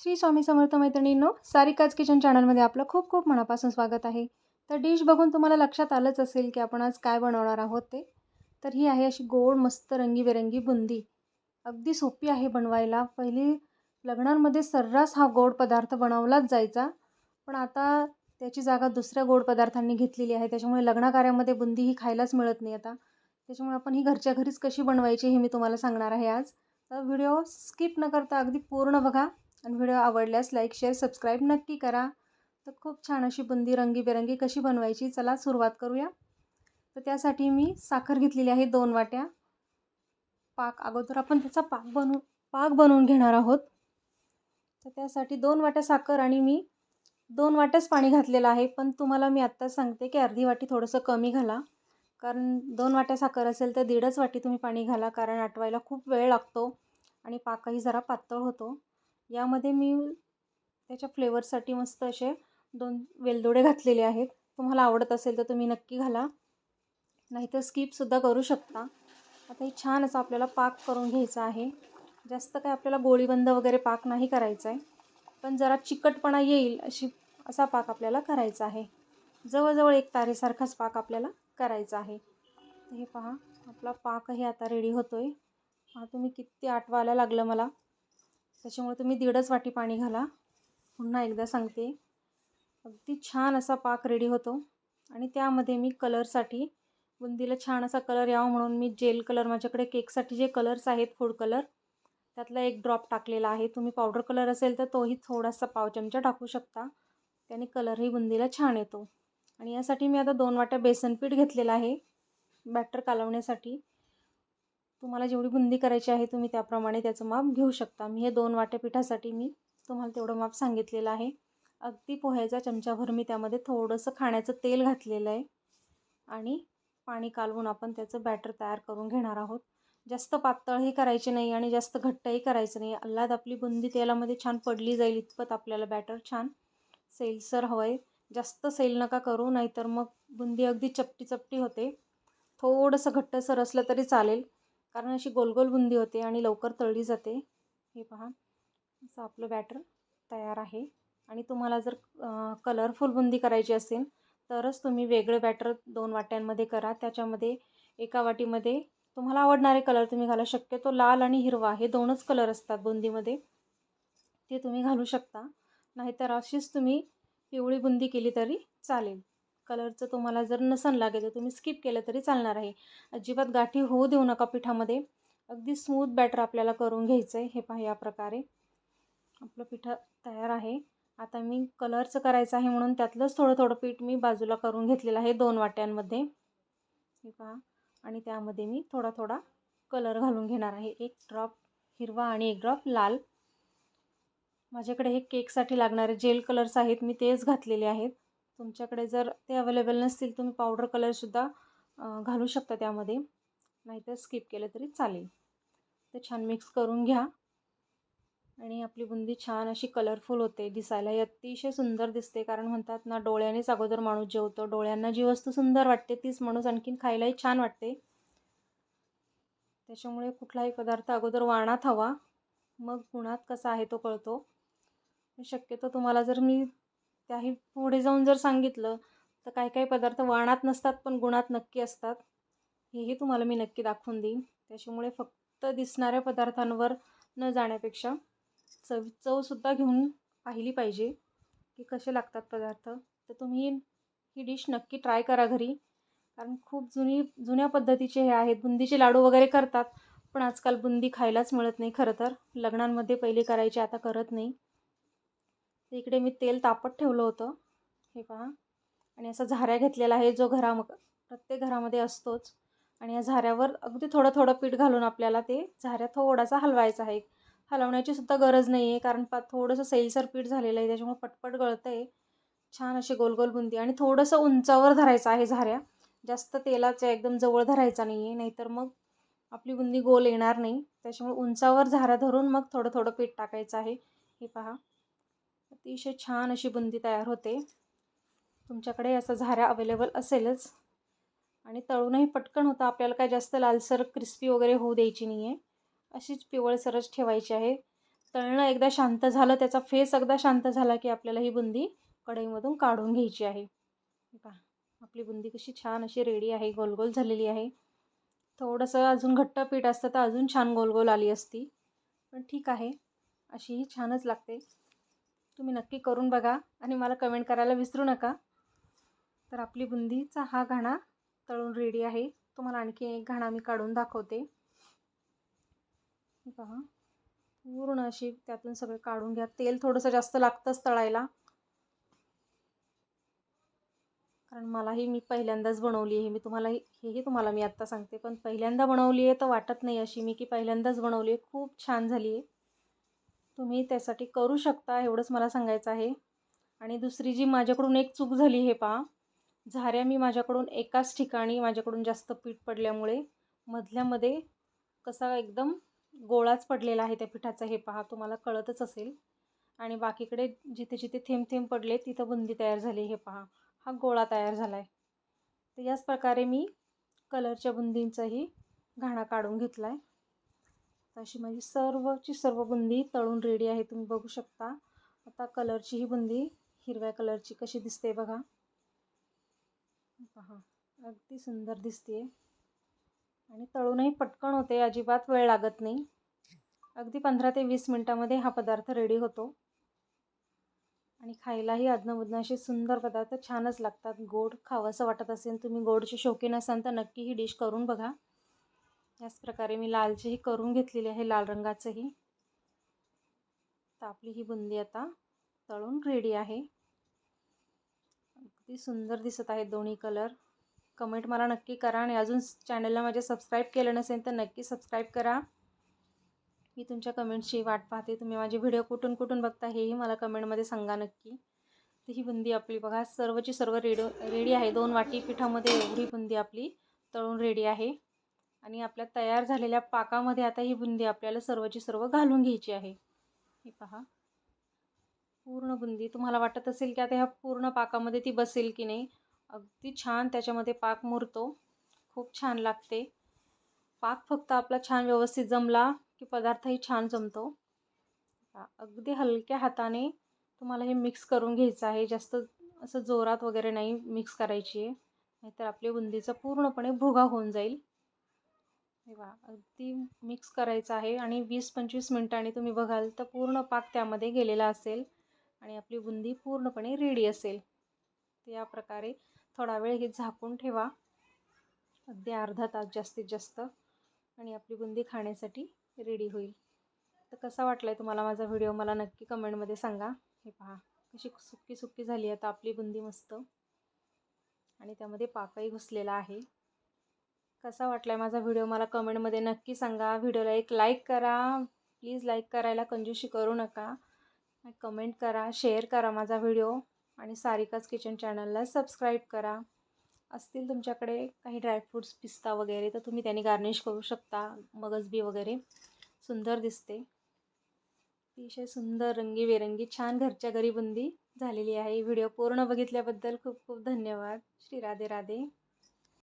श्री स्वामी समर्थ मैत्रिणींनो सारिकाज किचन चॅनलमध्ये आपलं खूप खूप मनापासून स्वागत आहे. तर डिश बघून तुम्हाला लक्षात आलंच असेल की आपण आज काय बनवणार आहोत ते. तर ही आहे अशी गोड मस्त रंगीबेरंगी बुंदी. अगदी सोपी आहे बनवायला. पहिली लग्नांमध्ये सर्रास हा गोड पदार्थ बनवलाच जायचा. पण आता त्याची जागा दुसऱ्या गोड पदार्थांनी घेतलेली आहे. त्याच्यामुळे लग्नाकार्यामध्ये बुंदी ही खायलाच मिळत नाही आता. त्याच्यामुळे आपण ही घरच्या घरीच कशी बनवायची हे मी तुम्हाला सांगणार आहे आज. तर व्हिडिओ स्किप न करता अगदी पूर्ण बघा. आणि व्हिडिओ आवडल्यास लाईक शेअर सबस्क्राईब नक्की करा. तर खूप छान अशी बुंदी रंगीबेरंगी कशी बनवायची चला सुरुवात करूया. तर त्यासाठी मी साखर घेतलेली आहे दोन वाट्या. पाक अगोदर आपण त्याचा पाक बनवू पाक बनवून घेणार आहोत. तर त्यासाठी दोन वाट्या साखर आणि मी दोन वाट्याच पाणी घातलेलं आहे. पण तुम्हाला मी आत्ताच सांगते की अर्धी वाटी थोडंसं कमी घाला. कारण दोन वाट्या साखर असेल तर दीडच वाटी तुम्ही पाणी घाला. कारण आटवायला खूप वेळ लागतो आणि पाकही जरा पातळ होतो. यामध्ये मी त्याच्या फ्लेवरसाठी मस्त असे दोन वेलदोडे घातलेले आहेत. तुम्हाला आवडत असेल तर तुम्ही नक्की घाला. नाहीतर स्किपसुद्धा करू शकता. आता ही छान असं आपल्याला पाक करून घ्यायचा आहे. जास्त काय आपल्याला गोळीबंद वगैरे पाक नाही करायचा आहे पण जरा चिकटपणा येईल अशी असा पाक आपल्याला करायचा आहे. जवळजवळ एक तारेसारखाच पाक आपल्याला करायचा आहे. हे पहा आपला पाकही आता रेडी होतो आहे पहा तुम्ही किती आठवायला लागलं मला. त्याच्यामुळे तुम्ही दीडच वाटी पाणी घाला. पुन्हा एकदा सांगते. अगदी छान असा पाक रेडी होतो. आणि त्यामध्ये मी कलरसाठी बुंदीला छान असा कलर यावा म्हणून मी जेल कलर माझ्याकडे केकसाठी जे कलर्स आहेत फूड कलर त्यातला एक ड्रॉप टाकलेला आहे. तुम्ही पावडर कलर असेल तर तोही थोडासा पाव चमचा टाकू शकता. त्याने कलरही बुंदीला छान येतो. आणि यासाठी मी आता दोन वाट्या बेसन पीठ घेतलेलं आहे. बॅटर कालवण्यासाठी. तुम्हाला जेवढी बुंदी करायची आहे तुम्ही त्याप्रमाणे त्याचं माप घेऊ शकता. मी हे दोन वाट्या पिठासाठी मी तुम्हाला तेवढं माप सांगितलेलं आहे. अगदी पोह्याचा चमचाभर मी त्यामध्ये थोडंसं खाण्याचं तेल घातलेलं आहे. आणि पाणी कालवून आपण त्याचं बॅटर तयार करून घेणार आहोत. जास्त पातळही करायचे नाही आणि जास्त घट्टही करायचं नाही. अल्लाद आपली बुंदी तेलामध्ये छान पडली जाईल इतपत आपल्याला बॅटर छान सैलसर हवं आहे जास्त सैल नका करू नाहीतर मग बुंदी अगदी चपटी चपटी होते. थोडंसं घट्टसर असलं तरी चालेल. कारण अशी गोलगोल बुंदी होते आणि लवकर तळली जाते. हे पहा. असं आपलं बॅटर तयार आहे. आणि तुम्हाला जर कलरफुल बुंदी करायची असेल तरच तुम्ही वेगळं बॅटर दोन वाट्यांमध्ये करा. त्याच्यामध्ये एका वाटीमध्ये तुम्हाला आवडणारे कलर तुम्ही घाला. शक्यतो लाल आणि हिरवा हे दोनच कलर असतात बुंदीमध्ये. ते तुम्ही घालू शकता. नाहीतर अशीच तुम्ही पिवळी बुंदी केली तरी चालेल. कलरचं तुम्हाला जर नसन लागेल तर तुम्ही स्किप केलं तरी चालणार आहे. अजिबात गाठी होऊ देऊ नका पिठामध्ये. अगदी स्मूथ बॅटर आपल्याला करून घ्यायचं आहे हे पहा या प्रकारे. आपलं पिठं तयार आहे. आता मी कलरचं करायचं आहे म्हणून त्यातलंच थोडं थोडं पीठ मी बाजूला करून घेतलेलं आहे दोन वाट्यांमध्ये. हे पहा. आणि त्यामध्ये मी थोडा थोडा कलर घालून घेणार आहे. एक ड्रॉप हिरवा आणि एक ड्रॉप लाल. माझ्याकडे हे केकसाठी लागणारे जेल कलर्स आहेत. मी तेच घातलेले आहेत. तुमच्याकडे जर ते अवेलेबल नसतील तुम्ही पावडर कलरसुद्धा घालू शकता त्यामध्ये. नाहीतर स्किप केलं तरी चालेल. ते छान मिक्स करून घ्या. आणि आपली बुंदी छान अशी कलरफुल होते. दिसायलाही अतिशय सुंदर दिसते. कारण म्हणतात ना डोळ्यानेच अगोदर माणूस जेवतो. डोळ्यांना जी वस्तू सुंदर वाटते तीच माणूस आणखीन खायलाही छान वाटते. त्याच्यामुळे कुठलाही पदार्थ अगोदर वाणात हवा. मग गुणात कसा आहे तो कळतो. शक्यतो तुम्हाला जर मी त्याही पुढे जाऊन जर सांगितलं तर काही काही पदार्थ वाणात नसतात पण गुणात नक्की असतात. हेही तुम्हाला मी नक्की दाखवून देईन. त्याच्यामुळे फक्त दिसणाऱ्या पदार्थांवर न जाण्यापेक्षा चव चवसुद्धा घेऊन पाहिली पाहिजे की कसे लागतात पदार्थ. तर तुम्ही ही डिश नक्की ट्राय करा घरी. कारण खूप जुनी जुन्या पद्धतीचे हे आहेत. बुंदीचे लाडू वगैरे करतात पण आजकाल बुंदी खायलाच मिळत नाही खरं तर. लग्नांमध्ये पहिले करायचे आता करत नाही. इकडे मी तेल तापत ठेवलं होतं. हे पहा. आणि असा झाऱ्या घेतलेला आहे जो घरा प्रत्येक घरामध्ये असतोच. आणि या झाऱ्यावर अगदी थोडं थोडं पीठ घालून आपल्याला ते झाऱ्या थोडासा हलवायचा आहे. हलवण्याची सुद्धा गरज नाही आहे कारण पा थोडंसं सैलसर पीठ झालेलं आहे. त्याच्यामुळे पटपट गळतं आहे छान अशी गोलगोल बुंदी. आणि थोडंसं उंचावर धरायचं आहे झाऱ्या. जास्त तेलाच्या एकदम जवळ धरायचा नाही आहे नाहीतर मग आपली बुंदी गोल येणार नाही. त्याच्यामुळे उंचावर झारा धरून मग थोडं थोडं पीठ टाकायचं आहे. हे पहा. अतिशय छान अशी बुंदी तयार होते. तुमच्याकडे असं झाऱ्या अवेलेबल असेलच. आणि तळूनही पटकन होतं. आपल्याला काय जास्त लालसर क्रिस्पी वगैरे होऊ द्यायची नाही आहे अशीच पिवळसरच ठेवायची आहे. तळणं एकदा शांत झालं त्याचा फेस एकदा शांत झाला की आपल्याला ही बुंदी कढईमधून काढून घ्यायची आहे. का पहा आपली बुंदी कशी छान अशी रेडी आहे गोलगोल झालेली आहे. थोडंसं अजून घट्ट पीठ असतं तर अजून छान गोलगोल आली असती. पण ठीक आहे अशीही छानच लागते. तुम्ही नक्की करून बघा आणि मला कमेंट करायला विसरू नका. तर आपली बुंदीचा हा घाणा तळून रेडी आहे. तुम्हाला आणखी एक घाणा मी काढून दाखवते. पहा. पूर्ण अशी त्यातून सगळं काढून घ्या. तेल थोडंसं जास्त लागतंच तळायला. कारण मलाही मी पहिल्यांदाच बनवली आहे. मी तुम्हाला हेही तुम्हाला मी आत्ता सांगते. पण पहिल्यांदा बनवली आहे तर वाटत नाही अशी मी की पहिल्यांदाच बनवली आहे. खूप छान झाली आहे. तुम्ही त्यासाठी करू शकता एवढंच मला सांगायचं आहे. आणि दुसरी जी माझ्याकडून एक चूक झाली हे पहा. झाऱ्या मी माझ्याकडून एकाच ठिकाणी माझ्याकडून जास्त पीठ पडल्यामुळे मधल्यामध्ये कसा एकदम गोळाच पडलेला आहे त्या पिठाचा हे पहा तुम्हाला कळतच असेल. आणि बाकीकडे जिथे जिथे थेंब थेंब पडले तिथं बुंदी तयार झाली हे पहा. हा गोळा तयार झाला आहे तर याच प्रकारे मी कलरच्या बुंदींचाही घाणा काढून घेतला आहे अशी माझी सर्वची सर्व बुंदी तळून रेडी आहे तुम्ही बघू शकता. आता कलरची ही बुंदी हिरव्या कलरची कशी दिसते बघा. पहा अगदी सुंदर दिसते आणि तळूनही पटकन होते अजिबात वेळ लागत नाही. अगदी पंधरा ते वीस मिनटामध्ये हा पदार्थ रेडी होतो. आणि खायलाही अदनमधनं असे सुंदर पदार्थ छानच लागतात. गोड खावंसं वाटत असेल तुम्ही गोडचे शौकीन असाल तर नक्की ही डिश करून बघा. याच प्रकारे मी लालचीही करून घेतलेली आहे लाल रंगाचंही. तर आपली ही बुंदी आता तळून रेडी आहे. अगदी सुंदर दिसत आहेत दोन्ही कलर कमेंट मला नक्की करा आणि अजून चॅनलला माझ्या सबस्क्राईब केलं नसेल तर नक्की सबस्क्राईब करा. मी तुमच्या कमेंट्सची वाट पाहते. तुम्ही माझे व्हिडिओ कुठून कुठून बघता हेही मला कमेंटमध्ये सांगा नक्की. तर ही बुंदी आपली बघा सर्वची सर्व रेडो रेडी आहे. दोन वाटी पिठामध्ये एवढी बुंदी आपली तळून रेडी आहे. आणि आपल्या तयार झालेल्या पाकामध्ये आता ही बुंदी आपल्याला सर्वची सर्व घालून घ्यायची आहे. हे पहा. पूर्ण बुंदी तुम्हाला वाटत असेल की आता ह्या पूर्ण पाकामध्ये ती बसेल की नाही? अगदी छान त्याच्यामध्ये पाक मुरतो. खूप छान लागते. पाक फक्त आपला छान व्यवस्थित जमला की पदार्थही छान जमतो. अगदी हलक्या हाताने तुम्हाला हे मिक्स करून घ्यायचं आहे. जास्त असं जोरात वगैरे नाही मिक्स करायची आहे. नाहीतर आपली बुंदीचा पूर्णपणे भुगा होऊन जाईल. हे वा अगदी मिक्स करायचं आहे आणि वीस पंचवीस मिनटांनी तुम्ही बघाल तर पूर्ण पाक त्यामध्ये गेलेला असेल आणि आपली बुंदी पूर्णपणे रेडी असेल. तर या प्रकारे थोडा वेळ हे झाकून ठेवा. अगदी अर्धा तास जास्तीत जास्त आणि आपली बुंदी खाण्यासाठी रेडी होईल. तर कसा वाटला आहे तुम्हाला माझा व्हिडिओ मला नक्की कमेंटमध्ये सांगा. हे पहा कशी सुक्की सुक्की झाली आहे आता आपली बुंदी मस्त. आणि त्यामध्ये पाकही घुसलेला आहे. कसा वाटला आहे माझा व्हिडिओ मला कमेंटमध्ये नक्की सांगा. व्हिडिओला एक लाईक करा. प्लीज लाईक करायला कंजूशी करू नका. कमेंट करा शेअर करा माझा व्हिडिओ. आणि सारिकाच किचन चॅनलला सबस्क्राईब करा. असतील तुमच्याकडे काही ड्रायफ्रूट्स पिस्ता वगैरे तर तुम्ही त्याने गार्निश करू शकता. मगजबी वगैरे. सुंदर दिसते. अतिशय सुंदर रंगीबेरंगी छान घरच्या घरी बुंदी झालेली आहे. व्हिडिओ पूर्ण बघितल्याबद्दल खूप खूप धन्यवाद. श्री राधे राधे.